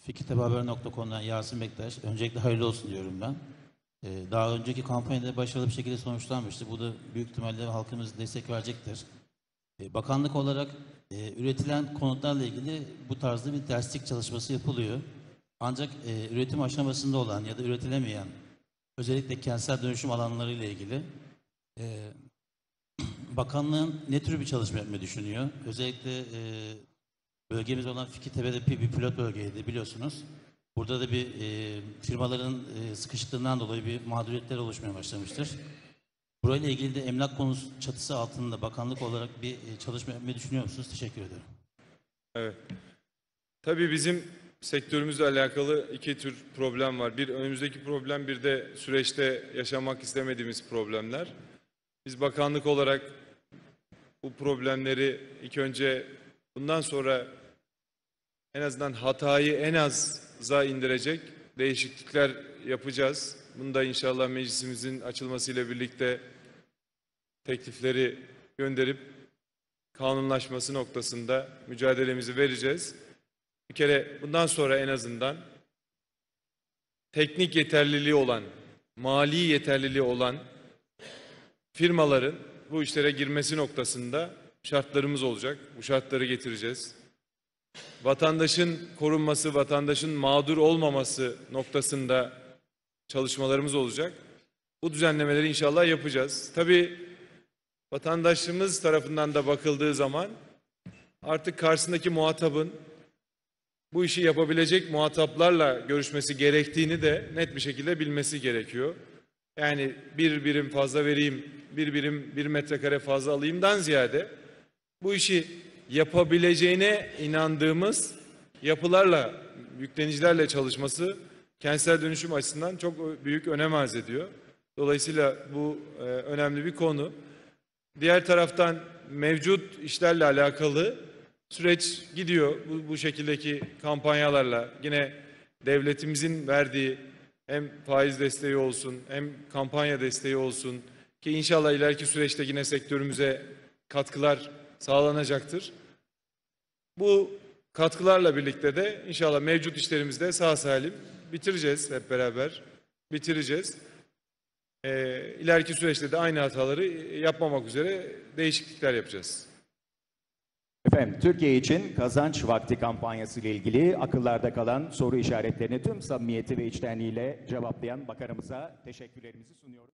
Fikirtepehaber.com'dan Yasin Bektaş. Öncelikle hayırlı olsun diyorum ben. Ee, Daha önceki kampanyada başarılı bir şekilde sonuçlanmıştı. Bu da büyük ihtimalle halkımız destek verecektir. Ee, Bakanlık olarak e, üretilen konutlarla ilgili bu tarzda bir derslik çalışması yapılıyor. Ancak e, üretim aşamasında olan ya da üretilemeyen özellikle kentsel dönüşüm alanları ile ilgili e, bakanlığın ne tür bir çalışma yapmayı düşünüyor? Özellikle bölgemiz olan Fikirtepe'de bir, pilot bölgeydi biliyorsunuz. Burada da bir e, firmaların e, sıkışıklığından dolayı bir mağduriyetler oluşmaya başlamıştır. Burayla ilgili de emlak konusu çatısı altında bakanlık olarak bir e, çalışma yapmayı düşünüyor musunuz? Teşekkür ederim. Evet. Tabii bizim sektörümüzle alakalı iki tür problem var. Bir önümüzdeki problem bir de süreçte yaşamak istemediğimiz problemler. Biz bakanlık olarak bu problemleri ilk önce bundan sonra en azından hatayı en aza indirecek değişiklikler yapacağız. Bunu da inşallah meclisimizin açılmasıyla birlikte teklifleri gönderip kanunlaşması noktasında mücadelemizi vereceğiz. Bir kere bundan sonra en azından teknik yeterliliği olan, mali yeterliliği olan firmaların bu işlere girmesi noktasında şartlarımız olacak. Bu şartları getireceğiz. Vatandaşın korunması, vatandaşın mağdur olmaması noktasında çalışmalarımız olacak. Bu düzenlemeleri inşallah yapacağız. Tabii vatandaşımız tarafından da bakıldığı zaman artık karşısındaki muhatabın bu işi yapabilecek muhataplarla görüşmesi gerektiğini de net bir şekilde bilmesi gerekiyor. Yani bir birim fazla vereyim, bir birim bir metrekare fazla alayımdan ziyade bu işi yapabileceğine inandığımız yapılarla, yüklenicilerle çalışması kentsel dönüşüm açısından çok büyük önem arz ediyor. Dolayısıyla bu e, önemli bir konu. Diğer taraftan mevcut işlerle alakalı süreç gidiyor. Bu, bu şekildeki kampanyalarla yine devletimizin verdiği hem faiz desteği olsun hem kampanya desteği olsun ki inşallah ileriki süreçte yine sektörümüze katkılar sağlanacaktır. Bu katkılarla birlikte de inşallah mevcut işlerimizde sağ salim bitireceğiz hep beraber. Bitireceğiz. Ee, ileriki süreçte de aynı hataları yapmamak üzere değişiklikler yapacağız. Efendim Türkiye için kazanç vakti kampanyası ile ilgili akıllarda kalan soru işaretlerini tüm samimiyeti ve içtenliğiyle cevaplayan bakanımıza teşekkürlerimizi sunuyoruz.